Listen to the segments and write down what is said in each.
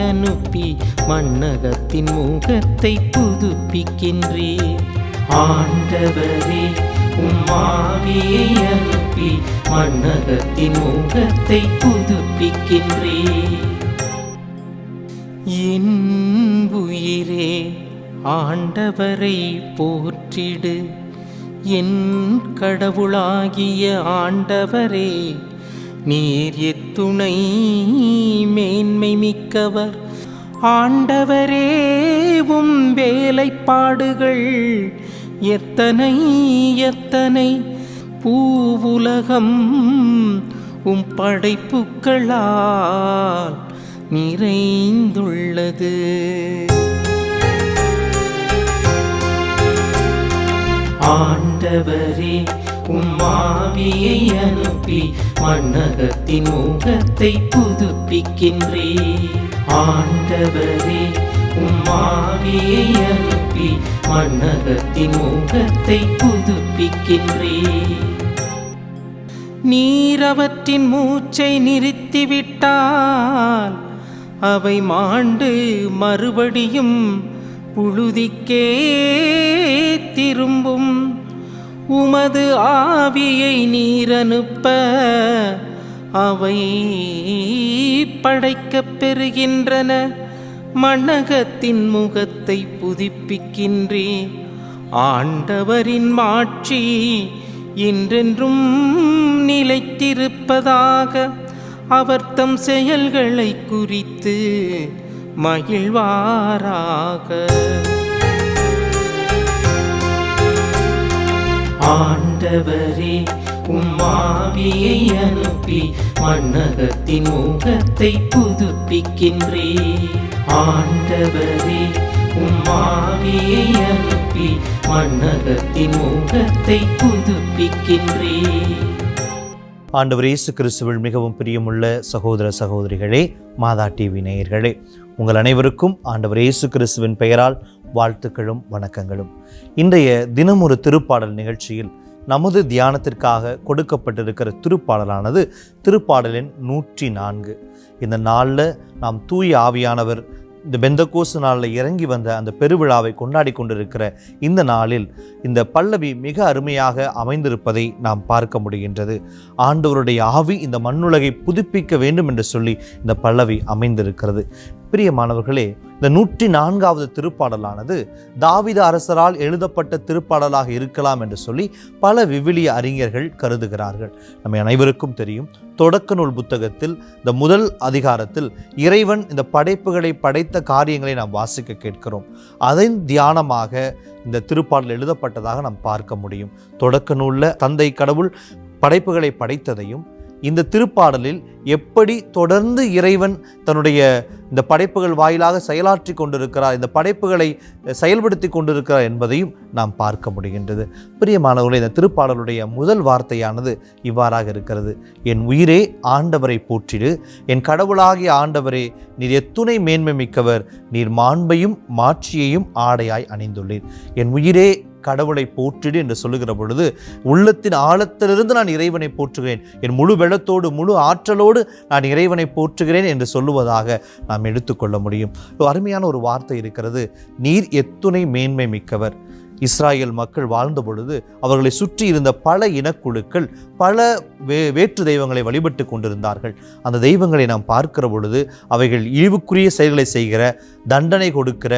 அனுப்பி மன்னகத்தின் முகத்தை புதுப்பிக்கின்றே. ஆண்டவரே உம்மாவியை அனுப்பி மன்னகத்தின் முகத்தை புதுப்பிக்கின்றே. என் ஆண்டவரை போற்றிடு. என் கடவுளாகிய ஆண்டவரே நீர் எத்துணை மேன்மை மிக்கவர். ஆண்டவரே உம் வேலைப்பாடுகள் எத்தனை எத்தனை? பூவுலகம் உம் படைப்புக்களால் நிறைந்துள்ளது. ஆண்டவரே உம்மாவியை அனுப்பி மன்னகத்தின் முகத்தை புதுப்பிக்கின்றே. ஆண்டவரே உம்மாவியை அனுப்பி மன்னகத்தின் முகத்தை புதுப்பிக்கின்றே. நீரவற்றின் மூச்சை நிறுத்திவிட்டால் அவை மாண்டு மறுபடியும் புழுதிக்கே திரும்பும். உமது ஆவியை நீரனுப்ப அவை படைக்கப் பெறுகின்றன. மண்ணகத்தின் முகத்தை புதுப்பிக்கின்றே. ஆண்டவரின் மாட்சி என்றென்றும் நிலைத்திருப்பதாக அவர் தம் செயல்களை குறித்து மகிழ்வாராக. ஆண்டவரே உம்மாவியை அனுப்பி மன்னகத்தின் முகத்தை புதுப்பிக்கின்றே. ஆண்டவரே உம்மாவியை அனுப்பி மன்னகத்தின் முகத்தை புதுப்பிக்கின்றே. ஆண்டவர் இயேசு கிறிஸ்துவில் மிகவும் பிரியமுள்ள சகோதர சகோதரிகளே மாதா டிவி நேயர்களே உங்கள் அனைவருக்கும் ஆண்டவர் இயேசு கிறிஸ்துவின் பெயரால் வாழ்த்துக்களும் வணக்கங்களும். இன்றைய தினமொரு திருப்பாடல் நிகழ்ச்சியில் நமது தியானத்திற்காக கொடுக்கப்பட்டிருக்கிற திருப்பாடலானது திருப்பாடலின் நூற்றி நான்கு. இந்த நாளில் நாம் தூய ஆவியானவர் இந்த பெந்தகோசு நாளில் இறங்கி வந்த அந்த பெருவிழாவை கொண்டாடி கொண்டிருக்கிற இந்த நாளில் இந்த பல்லவி மிக அருமையாக அமைந்திருப்பதை நாம் பார்க்க முடிகின்றது. ஆண்டவருடைய ஆவி இந்த மண்ணுலகை புதுப்பிக்க வேண்டும் என்று சொல்லி இந்த பல்லவி அமைந்திருக்கிறது. பிரியமானவர்களே இந்த நூற்றி நான்காவது திருப்பாடலானது தாவித அரசரால் எழுதப்பட்ட திருப்பாடலாக இருக்கலாம் என்று சொல்லி பல விவிலிய அறிஞர்கள் கருதுகிறார்கள். நம்ம அனைவருக்கும் தெரியும் தொடக்க நூல் புத்தகத்தில் இந்த முதல் அதிகாரத்தில் இறைவன் இந்த படைப்புகளை படைத்த காரியங்களை நாம் வாசிக்க கேட்கிறோம். அதன் தியானமாக இந்த திருப்பாடல் எழுதப்பட்டதாக நாம் பார்க்க முடியும். தொடக்க நூலில் தந்தை கடவுள் படைப்புகளை படைத்ததையும் இந்த திருப்பாடலில் எப்படி தொடர்ந்து இறைவன் தன்னுடைய இந்த படைப்புகள் வாயிலாக செயலாற்றி கொண்டிருக்கிறார் இந்த படைப்புகளை செயல்படுத்தி கொண்டிருக்கிறார் என்பதையும் நாம் பார்க்க முடிகின்றது. பிரியமானவர்களே இந்த திருப்பாடலுடைய முதல் வார்த்தையானது இவ்வாறாக இருக்கிறது. என் உயிரே ஆண்டவரை போற்றிடு என் கடவுளாகிய ஆண்டவரே நீர் எத்துணை மேன்மை மிக்கவர் நீர் மாண்பையும் மாட்சியையும் ஆடையாய் அணிந்துள்ளீர். என் உயிரே கடவுளை போற்றிடு என்று சொல்லுகிற பொழுது உள்ளத்தின் ஆழத்திலிருந்து நான் இறைவனை போற்றுகிறேன். என் முழு வெள்ளத்தோடு முழு ஆற்றலோடு நான் இறைவனை போற்றுகிறேன் என்று சொல்லுவதாக நாம் நாம் எடுத்துக்கொள்ள முடியும். அருமையான ஒரு வார்த்தை இருக்கிறது. நீர் எத்துணை மேன்மை மிக்கவர். இஸ்ராயேல் மக்கள் வாழ்ந்த பொழுது அவர்களை சுற்றி இருந்த பல இனக்குழுக்கள் பல வே வேற்று தெய்வங்களை வழிபட்டு கொண்டிருந்தார்கள். அந்த தெய்வங்களை நாம் பார்க்கிற பொழுது அவைகள் இழிவுக்குரிய செயல்களை செய்கிற தண்டனை கொடுக்கிற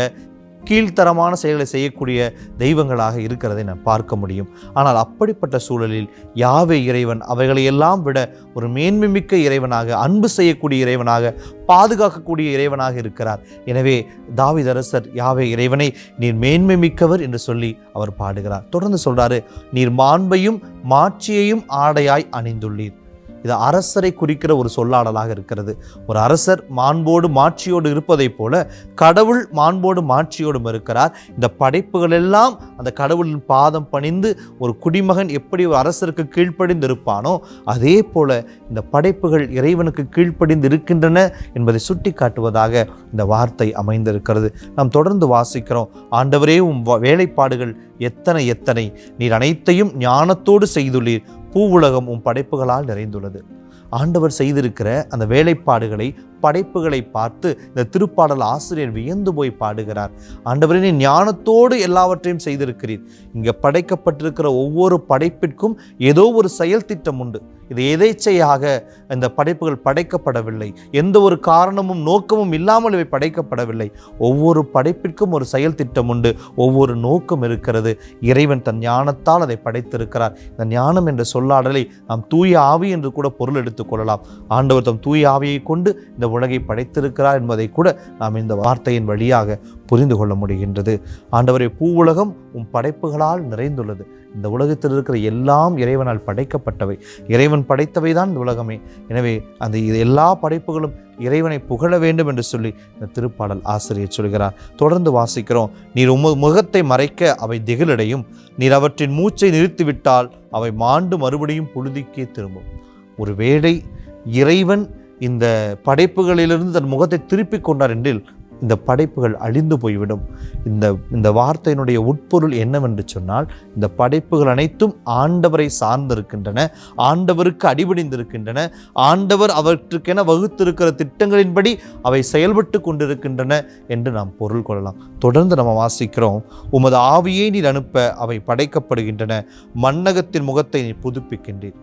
கீழ்த்தரமான செயல்களை செய்யக்கூடிய தெய்வங்களாக இருக்கிறதை நான் பார்க்க முடியும். ஆனால் அப்படிப்பட்ட சூழலில் யாவே இறைவன் அவைகளையெல்லாம் விட ஒரு மேன்மைமிக்க இறைவனாக அன்பு செய்யக்கூடிய இறைவனாக பாதுகாக்கக்கூடிய இறைவனாக இருக்கிறார். எனவே தாவிதரசர் யாவே இறைவனை நீர் மேன்மை மிக்கவர் என்று சொல்லி அவர் பாடுகிறார். தொடர்ந்து சொல்றாரு நீர் மாண்பையும் மாட்சியையும் ஆடையாய் அணிந்துள்ளீர். இது அரசரை குறிக்கிற ஒரு சொல்லாடலாக இருக்கிறது. ஒரு அரசர் மாண்போடு மாட்சியோடு இருப்பதைப் போல கடவுள் மாண்போடு மாட்சியோடும் இருக்கிறார். இந்த படைப்புகள் எல்லாம் அந்த கடவுளின் பாதம் பணிந்து ஒரு குடிமகன் எப்படி ஒரு அரசருக்கு கீழ்ப்படிந்து இருப்பானோ அதே போல இந்த படைப்புகள் இறைவனுக்கு கீழ்ப்படிந்து இருக்கின்றன என்பதை சுட்டி காட்டுவதாக இந்த வார்த்தை அமைந்திருக்கிறது. நாம் தொடர்ந்து வாசிக்கிறோம். ஆண்டவரே உம் வ- வேலைப்பாடுகள் எத்தனை எத்தனை. நீர் அனைத்தையும் ஞானத்தோடு செய்துள்ளீர். பூவுலகம் உம் படைப்புகளால் நிறைந்துள்ளது. ஆண்டவர் செய்திருக்கிற அந்த வேலைப்பாடுகளை படைப்புகளை பார்த்து இந்த திருப்பாடல் ஆசிரியர் வியந்து போய் பாடுகிறார். ஆண்டவரின் ஞானத்தோடு எல்லாவற்றையும் செய்திருக்கிறீர். இங்கே படைக்கப்பட்டிருக்கிற ஒவ்வொரு படைப்பிற்கும் ஏதோ ஒரு செயல் திட்டம் உண்டு. இது எதேச்சையாக இந்த படைப்புகள் படைக்கப்படவில்லை. எந்த ஒரு காரணமும் நோக்கமும் இல்லாமல் இவை படைக்கப்படவில்லை. ஒவ்வொரு படைப்பிற்கும் ஒரு செயல் திட்டம் உண்டு. ஒவ்வொரு நோக்கம் இருக்கிறது. இறைவன் தன் ஞானத்தால் அதை படைத்திருக்கிறார். இந்த ஞானம் என்ற சொல்லாடலை நாம் தூய ஆவி என்று கூட பொருள் எடுத்துக்கொள்ளலாம் ஆண்டவர் தம் தூய ஆவியை கொண்டு இந்த உலகை படைத்திருக்கிறார் என்பதை கூட நாம் இந்த வார்த்தையின் வழியாக புரிந்து கொள்ள முடிகின்றது. ஆண்டவரை உலகம் உம் படைப்புகளால் நிறைந்துள்ளது. இந்த உலகத்தில் இருக்கிற எல்லாம் இறைவனால் படைக்கப்பட்டவை. இறைவன் படைத்தவை தான் இந்த உலகமே. எனவே அந்த இது எல்லா படைப்புகளும் இறைவனை புகழ வேண்டும் என்று சொல்லி இந்த திருப்பாடல் ஆசிரியர் சொல்கிறார். தொடர்ந்து வாசிக்கிறோம். நீர் உம முகத்தை மறைக்க அவை திகிலடையும். நீர் அவற்றின் மூச்சை நிறுத்திவிட்டால் அவை மாண்டு மறுபடியும் புழுதிக்கே திரும்பும். ஒருவேளை இறைவன் இந்த படைப்புகளிலிருந்து தன் முகத்தை திருப்பிக் கொண்டார் என்றில் இந்த படைப்புகள் அழிந்து போய்விடும். இந்த இந்த வார்த்தையினுடைய உட்பொருள் என்னவென்று சொன்னால் இந்த படைப்புகள் அனைத்தும் ஆண்டவரை சார்ந்திருக்கின்றன ஆண்டவருக்கு அடிபணிந்திருக்கின்றன ஆண்டவர் அவற்றுக்கென வகுத்திருக்கிற திட்டங்களின்படி அவை செயல்பட்டு கொண்டிருக்கின்றன என்று நாம் பொருள் கொள்ளலாம். தொடர்ந்து நம்ம வாசிக்கிறோம் உமது ஆவியை நீர் அனுப்ப அவை படைக்கப்படுகின்றன மன்னகத்தின் முகத்தை நீ புதுப்பிக்கின்றீர்.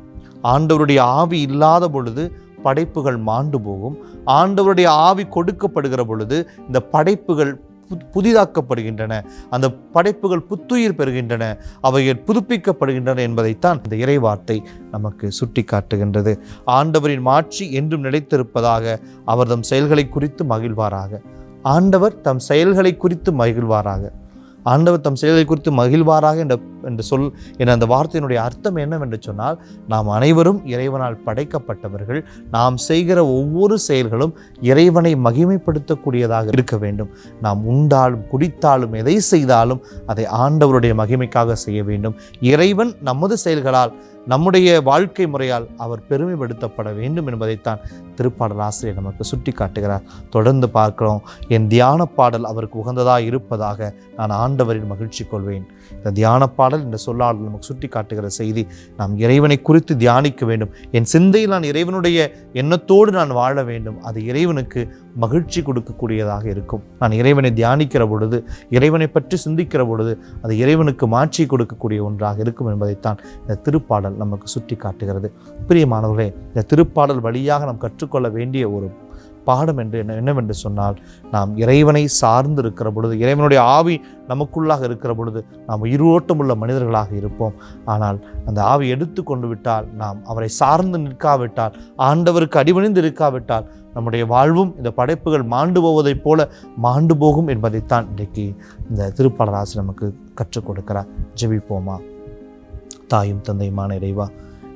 ஆண்டவருடைய ஆவி இல்லாத பொழுது படைப்புகள் மாண்டு போகும். ஆண்டவருடைய ஆவி கொடுக்கப்படுகிற பொழுது இந்த படைப்புகள் பு- புதிதாக்கப்படுகின்றன. அந்த படைப்புகள் புத்துயிர் பெறுகின்றன. அவைகள் புதுப்பிக்கப்படுகின்றன என்பதைத்தான் இந்த இறைவார்த்தை நமக்கு சுட்டி காட்டுகின்றது ஆண்டவரின் மாட்சி என்றும் நிலைத்திருப்பதாக அவர் தம் செயல்களை குறித்து மகிழ்வாராக. ஆண்டவர் தம் செயல்களை குறித்து மகிழ்வாராக. ஆண்டவர் தம் செயல்களை குறித்து மகிழ்வாராக என்ற என்று சொல் என்ற அந்த வார்த்தையினுடைய அர்த்தம் என்னவென்று சொன்னால் நாம் அனைவரும் இறைவனால் படைக்கப்பட்டவர்கள். நாம் செய்கிற ஒவ்வொரு செயல்களும் இறைவனை மகிமைப்படுத்தக்கூடியதாக இருக்க வேண்டும். நாம் உண்டாலும் குடித்தாலும் எதை செய்தாலும் அதை ஆண்டவருடைய மகிமைக்காக செய்ய வேண்டும். இறைவன் நமது செயல்களால் நம்முடைய வாழ்க்கை முறையால் அவர் பெருமைப்படுத்தப்பட வேண்டும் என்பதைத்தான் திருப்பாடல் ஆசிரியர் நமக்கு சுட்டி காட்டுகிறார் தொடர்ந்து பார்க்கிறோம். என் தியான பாடல் அவருக்கு உகந்ததாக இருப்பதாக நான் ஆண்டவரின் மகிழ்ச்சி கொள்வேன். இந்த தியான பாடல் இந்த சொல்லாடல் நமக்கு சுட்டி காட்டுகிற செய்தி நாம் இறைவனை குறித்து தியானிக்க வேண்டும். என் சிந்தையில் நான் இறைவனுடைய எண்ணத்தோடு நான் வாழ வேண்டும். அது இறைவனுக்கு மகிழ்ச்சி கொடுக்கக்கூடியதாக இருக்கும். நான் இறைவனை தியானிக்கிற பொழுது இறைவனை பற்றி சிந்திக்கிற பொழுது அது இறைவனுக்கு மாட்சி கொடுக்கக்கூடிய ஒன்றாக இருக்கும் என்பதைத்தான் இந்த திருப்பாடல் நமக்கு சுட்டி காட்டுகிறது பிரியமானவர்களே இந்த திருப்பாடல் வழியாக நாம் கற்றுக்கொள்ள வேண்டிய ஒரு பாடம் என்று என்ன என்னவென்று சொன்னால் நாம் இறைவனை சார்ந்து இருக்கிற பொழுது இறைவனுடைய ஆவி நமக்குள்ளாக இருக்கிற பொழுது நாம் உயிரோட்டம் உள்ள மனிதர்களாக இருப்போம். ஆனால் அந்த ஆவி எடுத்து கொண்டு விட்டால் நாம் அவரை சார்ந்து நிற்காவிட்டால் ஆண்டவருக்கு அடிபணிந்து இருக்காவிட்டால் நம்முடைய வாழ்வும் இந்த படைப்புகள் மாண்டு போவதைப் போல மாண்டு போகும் என்பதைத்தான் இன்றைக்கு இந்த திருப்பாளராசி நமக்கு கற்றுக் கொடுக்கிறார். ஜெபிப்போமா? தாயும் தந்தையுமான இறைவா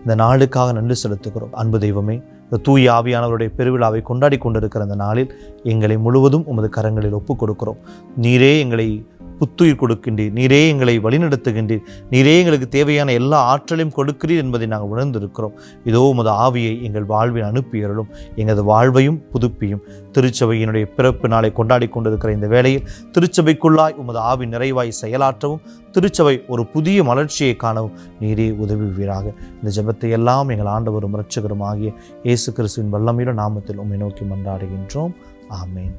இந்த நாளுக்காக நன்றி செலுத்துகிறோம். அன்பு தெய்வமே இந்த தூய் ஆவியானவருடைய பெருவிழாவை கொண்டாடி கொண்டிருக்கிற அந்த நாளில் எங்களை முழுவதும் உமது கரங்களில் ஒப்புக் கொடுக்கிறோம். நீரே எங்களை புத்துயிர் கொடுக்கின்றீர். நீரே எங்களை வழிநடத்துகின்றீர். நீரே எங்களுக்கு தேவையான எல்லா ஆற்றலையும் கொடுக்கிறீர் என்பதை நாங்கள் உணர்ந்திருக்கிறோம். இதோ உமது ஆவியை எங்கள் வாழ்வில் அனுப்பியறலும் எங்களது வாழ்வையும் புதுப்பியும். திருச்சபையினுடைய பிறப்பு நாளை கொண்டாடி கொண்டிருக்கிற இந்த வேளையில் திருச்சபைக்குள்ளாய் உமது ஆவி நிறைவாய் செயலாற்றவும் திருச்சபை ஒரு புதிய மலர்ச்சியை காணவும் நீரே உதவுவீராக. இந்த ஜெபத்தை எல்லாம் எங்கள் ஆண்டவரும் இரட்சகரும் ஆகிய இயேசு கிறிஸ்துவின் வல்லமையுள்ள நாமத்தில் உம்மை நோக்கி மன்றாடுகின்றோம். ஆமேன்.